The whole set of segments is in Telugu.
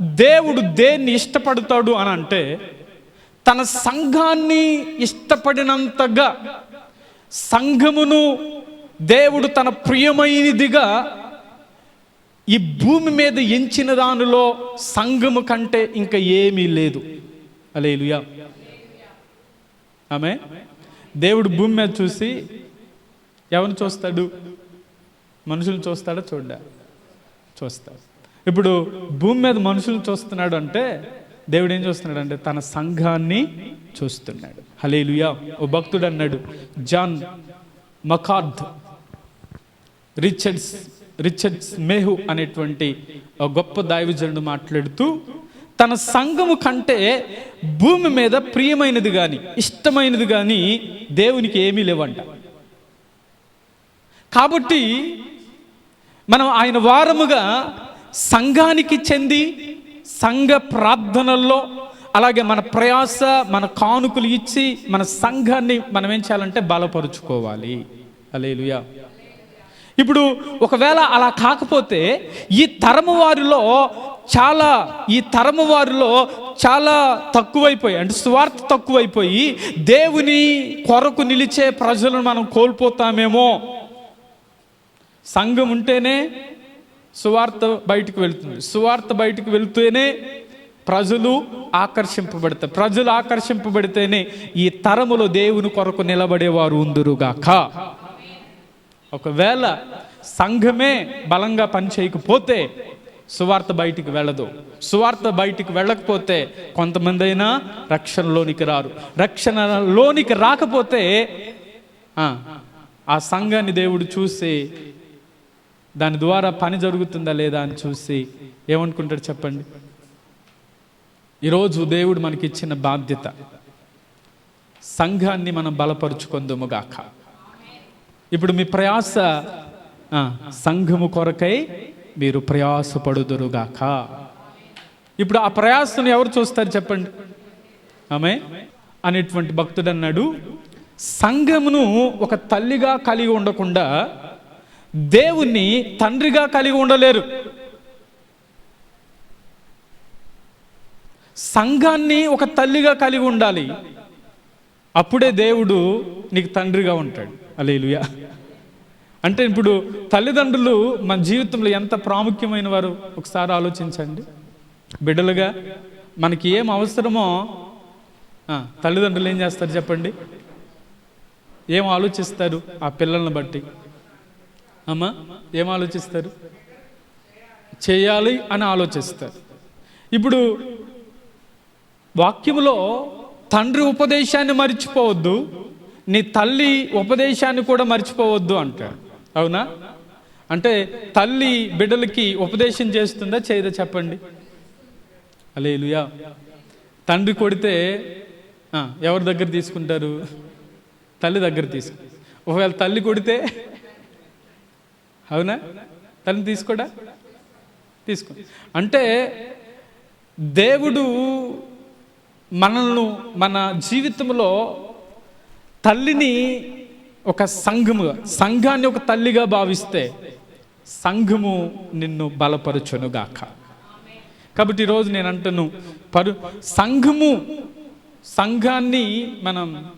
దేవుడు దేన్ని ఇష్టపడతాడు అని అంటే తన సంఘాన్ని ఇష్టపడినంతగా సంఘమును దేవుడు తన ప్రియమైనదిగా ఈ భూమి మీద ఎంచిన దానిలో సంఘము కంటే ఇంకా ఏమీ లేదు. అలేలుయా ఆమె దేవుడు భూమి మీద చూసి ఎవరిని చూస్తాడు? మనుషులు చూస్తాడా? చూడ చూస్తాడు. ఇప్పుడు భూమి మీద మనుషులు చూస్తున్నాడు అంటే దేవుడు ఏం చూస్తున్నాడు అంటే తన సంఘాన్ని చూస్తున్నాడు. హలేలుయా ఓ భక్తుడు అన్నాడు John McCord Richards Richards Mayhew అనేటువంటి ఒక గొప్ప దైవజనుడు మాట్లాడుతూ తన సంఘము కంటే భూమి మీద ప్రియమైనది కానీ ఇష్టమైనది కానీ దేవునికి ఏమీ లేవంట. కాబట్టి మనం ఆయన వారముగా సంఘానికి చెంది సంఘ ప్రార్థనల్లో అలాగే మన ప్రయాస మన కానుకలు ఇచ్చి మన సంఘాన్ని మనం ఏం చేయాలంటే బలపరుచుకోవాలి. అలేలుయా ఇప్పుడు ఒకవేళ అలా కాకపోతే ఈ తరము వారిలో చాలా ఈ తరము వారిలో చాలా తక్కువైపోయి అంటే స్వార్థ తక్కువైపోయి దేవుని కొరకు నిలిచే ప్రజలను మనం కోల్పోతామేమో. సంఘం ఉంటేనే సువార్త బయటకు వెళ్తుంది. సువార్త బయటికి వెళుతూనే ప్రజలు ఆకర్షింపబడతారు ప్రజలు ఆకర్షింపబడితేనే ఈ తరములో దేవుని కొరకు నిలబడేవారు ఉందురుగాక ఒకవేళ సంఘమే బలంగా పనిచేయకపోతే సువార్త బయటికి వెళ్ళదు. సువార్త బయటికి వెళ్ళకపోతే కొంతమంది అయినా రక్షణలోనికి రారు. రక్షణలోనికి రాకపోతే ఆ సంఘాన్ని దేవుడు చూసి దాని ద్వారా పని జరుగుతుందా లేదా అని చూసి ఏమనుకుంటాడు చెప్పండి? ఈరోజు దేవుడు మనకి ఇచ్చిన బాధ్యత. సంఘాన్ని మనం బలపరుచుకుందుముగాక. ఇప్పుడు మీ ప్రయాస సంఘము కొరకై మీరు ప్రయాసపడుదురుగాక. ఇప్పుడు ఆ ప్రయాసను ఎవరు చూస్తారు చెప్పండి? ఆమె అనేటువంటి భక్తుడు అన్నాడు సంఘమును ఒక తల్లిగా కలిగి ఉండకుండా దేవుణ్ణి తండ్రిగా కలిగి ఉండలేరు. సంఘాన్ని ఒక తల్లిగా కలిగి ఉండాలి. అప్పుడే దేవుడు నీకు తండ్రిగా ఉంటాడు. అలేలుయా అంటే ఇప్పుడు తల్లిదండ్రులు మన జీవితంలో ఎంత ప్రాముఖ్యమైన వారు? ఒకసారి ఆలోచించండి. బిడ్డలుగా మనకి ఏం అవసరమో తల్లిదండ్రులు ఏం చేస్తారు చెప్పండి? ఏం ఆలోచిస్తారు ఆ పిల్లల్ని బట్టి? అమ్మా ఏం ఆలోచిస్తారు చేయాలి అని ఆలోచిస్తారు. ఇప్పుడు వాక్యములో తండ్రి ఉపదేశాన్ని మర్చిపోవద్దు నీ తల్లి ఉపదేశాన్ని కూడా మర్చిపోవద్దు అంటాడు అవునా? అంటే తల్లి బిడ్డలకి ఉపదేశం చేస్తుందా చేయదా చెప్పండి? అలేలుయా తండ్రి కొడితే ఎవరి దగ్గర తీసుకుంటారు? తల్లి దగ్గర తీసుకు ఒకవేళ తల్లి కొడితే అవునా? తను తీసుకోడా? తీసుకో. అంటే దేవుడు మనల్ని మన జీవితంలో తల్లిని ఒక సంఘముగా సంఘాన్ని ఒక తల్లిగా భావిస్తే సంఘము నిన్ను బలపరచునుగాక. కాబట్టి ఈరోజు నేను అంటాను పరు సంఘము సంఘాన్ని మనం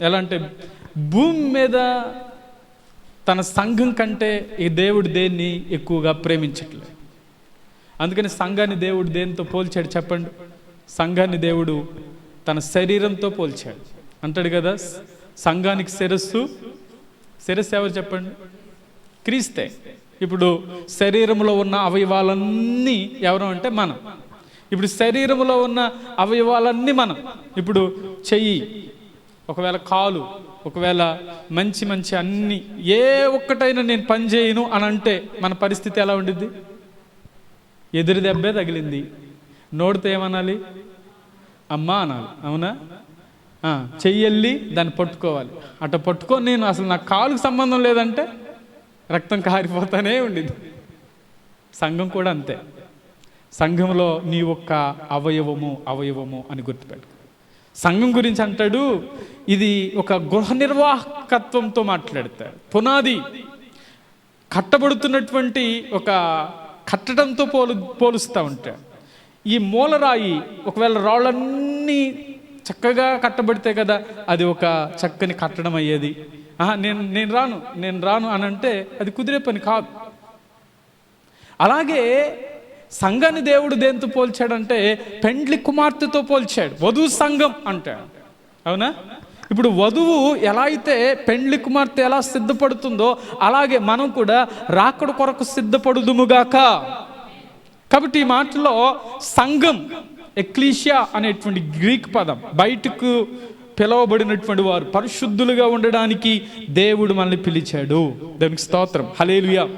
ఎలా అంటే భూమి మీద తన సంఘం కంటే ఈ దేవుడు దేన్ని ఎక్కువగా ప్రేమించట్లేదు. అందుకని సంఘాన్ని దేవుడు దేనితో పోల్చాడు చెప్పండి? సంఘాన్ని దేవుడు తన శరీరంతో పోల్చాడు. అంటాడు కదా సంఘానికి శిరస్సు శిరస్సు ఎవరు చెప్పండి? క్రీస్తే. ఇప్పుడు శరీరంలో ఉన్న అవయవాలన్నీ ఎవరు అంటే మనం. ఇప్పుడు శరీరంలో ఉన్న అవయవాలన్నీ మనం. ఇప్పుడు చెయ్యి ఒకవేళ కాలు ఒకవేళ మంచి మంచి అన్ని ఏ ఒక్కటైనా నేను పని చేయను అని అంటే మన పరిస్థితి ఎలా ఉండిద్ది? ఎదురు దెబ్బే తగిలింది. నోడితే ఏమనాలి? అమ్మా అనాలి. అవునా? చెయ్యల్లి చెయ్యెళ్ళి దాన్ని పట్టుకోవాలి. అట్ట పట్టుకొని నేను అసలు నా కాలుకు సంబంధం లేదంటే రక్తం కారిపోతానే ఉండింది సంఘం కూడా అంతే. సంఘంలో నీ ఒక్క అవయవము అవయవము అని గుర్తుపెట్టు సంఘం గురించి అంటాడు ఇది ఒక గృహ నిర్వాహకత్వంతో మాట్లాడతాడు. పునాది కట్టబడుతున్నటువంటి ఒక కట్టడంతో పోలు పోలుస్తూ ఉంటాడు. ఈ మూలరాయి ఒకవేళ రాళ్ళన్నీ చక్కగా కట్టబడితే కదా అది ఒక చక్కని కట్టడం అయ్యేది. ఆహా, నేను నేను రాను నేను రాను అని అంటే అది కుదిరే పని కాదు. అలాగే సంఘాన్ని దేవుడు దేంతో పోల్చాడంటే పెండ్లి కుమార్తెతో పోల్చాడు. వధువు సంఘం అంటాడు. అవునా? ఇప్పుడు వధువు ఎలా అయితే పెండ్లి కుమార్తె ఎలా సిద్ధపడుతుందో అలాగే మనం కూడా రాకడ కొరకు సిద్ధపడుదుముగాక. కాబట్టి ఈ మాటలో సంఘం ఎక్లీషియా అనేటువంటి గ్రీక్ పదం బయటకు పిలవబడినటువంటి వారు పరిశుద్ధులుగా ఉండడానికి దేవుడు మనల్ని పిలిచాడు. దానికి స్తోత్రం. హలేలుయా